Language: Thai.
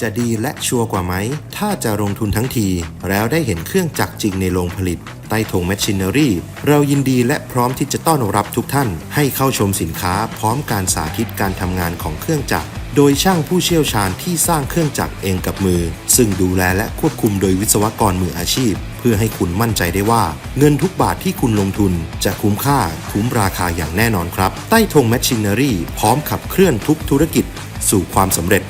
จะดีและชัวร์กว่าไหม ถ้าจะลงทุนทั้งที แล้วได้เห็นเครื่องจักรจริงในโรงผลิต ใต้ธงแมชชีนอรี่ เรายินดีและพร้อมที่จะต้อนรับทุกท่าน ให้เข้าชมสินค้าพร้อมการสาธิตการทำงานของเครื่องจักรโดยช่างผู้เชี่ยวชาญที่สร้างเครื่องจักรเองกับมือ ซึ่งดูแลและควบคุมโดยวิศวกรมืออาชีพ เพื่อให้คุณมั่นใจได้ว่า เงินทุกบาทที่คุณลงทุน จะคุ้มค่าคุ้มราคาอย่างแน่นอนครับ ใต้ธงแมชชีนอรี่พร้อมขับเคลื่อนทุกธุรกิจ สู่ความสำเร็จ